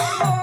Oh.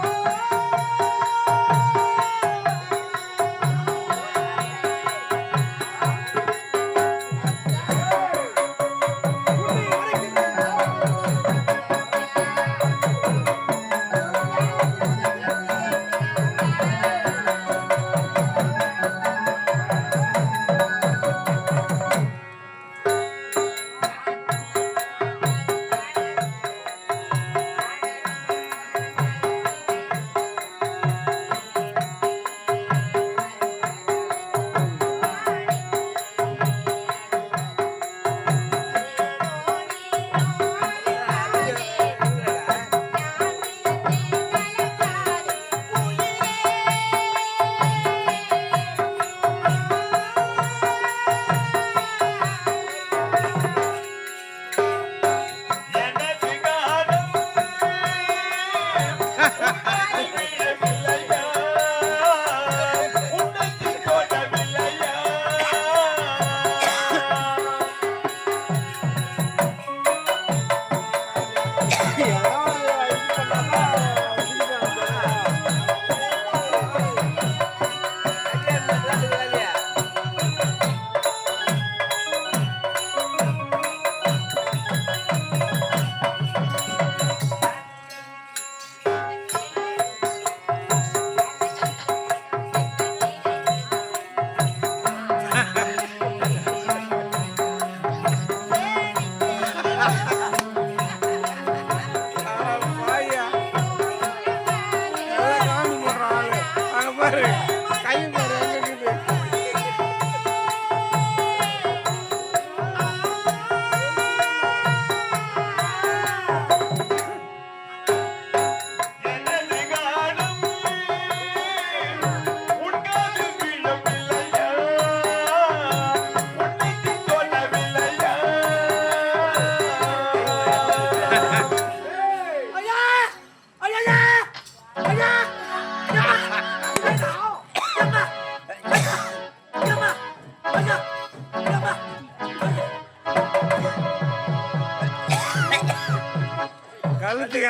கழுத்துக்க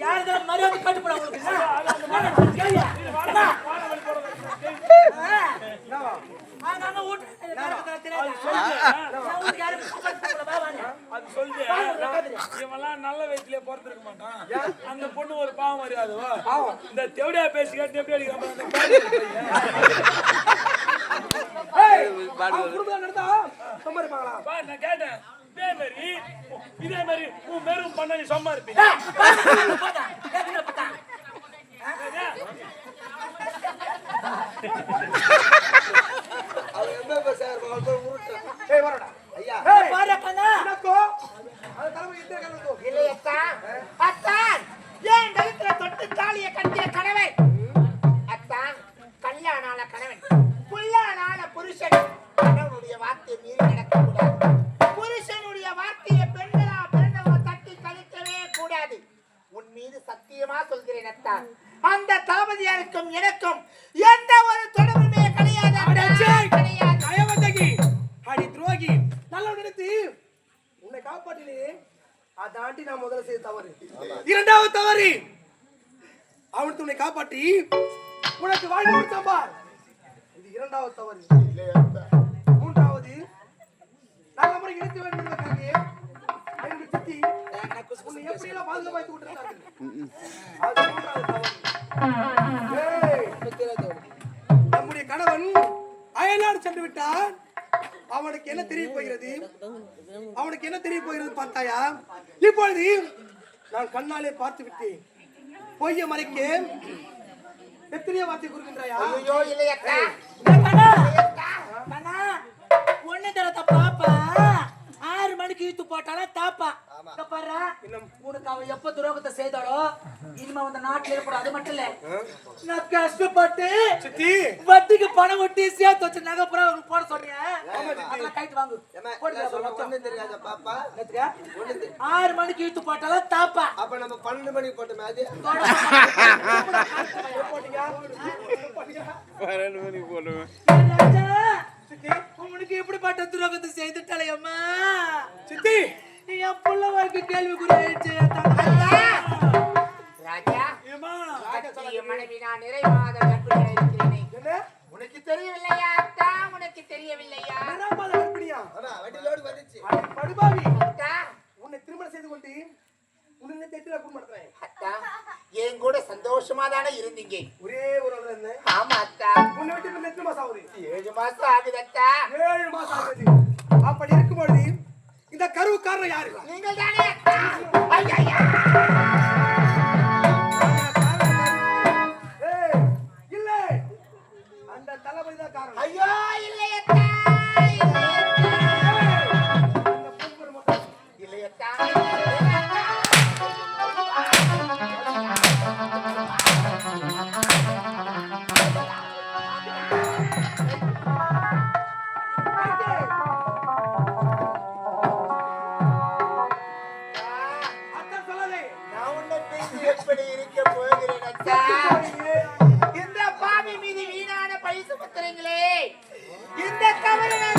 யாரு மரியாதை கட்டுப்பட அது சொல்லு இவன்லாம் நல்ல வயசுலயே பிறந்திருக்க மாட்டான் அந்த பொண்ணு ஒரு பாவம் மரியாதவா இந்த தெவடியா பேசி கேட்டு எப்படி அடிக்காம அந்த பா, நான் கேட்டேன். இதே மாதிரி இதே மாதிரி உன் மேலும் பண்ண நீ சும்மா இருப்பீங்க பாரு கண்ணா இல்லையத்தான் அத்தான் ஏன் கழுத்துல தொட்டு தாலிய கட்டிய கணவை அத்தான் கல்யாணான கணவன். வார்த்தையை மீறி நடக்கக்கூடாது. புருஷனுடைய வார்த்தையை பெண்களா பிறந்தவங்க தட்டி கழிக்கவே கூடாது. உன் மீது சத்தியமா சொல்கிறேன் அத்தான் அந்த தளபதியாருக்கும் எனக்கும் எந்த ஒரு தொடர்புமே கிடையாது. கிடையாது. அடி துரோகி. நல்ல நினைத்து உன்னை காப்பாற்றினே. அதாண்டி நான் முதல்ல செய்த தவறு. இரண்டாவது தவறு. அவனுக்கு உன்னை காப்பாற்றி உனக்கு வாழ்க்கை கொடுத்தான் பார் இது இரண்டாவது தவறு. வேண்டும் சித்தி உன்னை பாதுகாப்பு வைத்து ஏய், நம்முடைய கணவன் அயல்நாடு சென்று விட்டான். அவனுக்கு என்ன தெரிய போகிறது? அவனுக்கு என்ன தெரிய போகிறது பார்த்தாயா? இப்பொழுது நான் கண்ணாலே பார்த்து விட்டேன். பொய்ய மறைக்க எத்தனையோ வார்த்தை கொடுக்கின்றாயா ஐயோ அவ எப்ப துரோகத்தை செய்தாலோ இனிமே அந்த நாட்டுல இருக்கக்கூடாது. அது மட்டும் இல்ல. நான் கஷ்டப்பட்டு சித்தி. வட்டிக்கு பணம் ஒட்டி சேர்த்து வச்சு நகை பூரா உனக்கு போட சொல்றேன். அதெல்லாம் கைட்டு வாங்கு? ஆறு மணிக்கு இழுத்து போட்டாலும் தாப்பா. அப்ப நம்ம பன்னெண்டு மணிக்கு போட்டோமே அது ராஜா, சித்தி அடிக்கிறாளே அம்மா? சித்தி. என் புள்ள வாழ்க்கை கேள்விக்குறி ஆயிடுச்சு ராஜா மனைவி நான் நிறை மாத இருக்கிறேனே. உனக்கு தெரியவில்லையா அத்தா? உனக்கு தெரியவில்லையா? ஆனா வண்டியிலோடு வந்துச்சு. படுபாவி. அத்தா. உன்னை திருமணம் செய்து கொண்டு உன்னை தெட்டில அத்தா என் கூட சந்தோஷமா தானே இருந்தீங்க? ஒரே ஒரு ஆமா அத்தா. உன்னை விட்டு எத்தனை மாசம் ஆகுது? ஏழு மாசம் ஆகுது அத்தா. ஏழு மாசம் ஆகுது. அப்படி இருக்கும்பொழுது இந்த கருவு காரணம் யாரு நீங்கள் தானே இல்ல. அந்த தளபதி தான் காரணம். ஐயோ. இந்த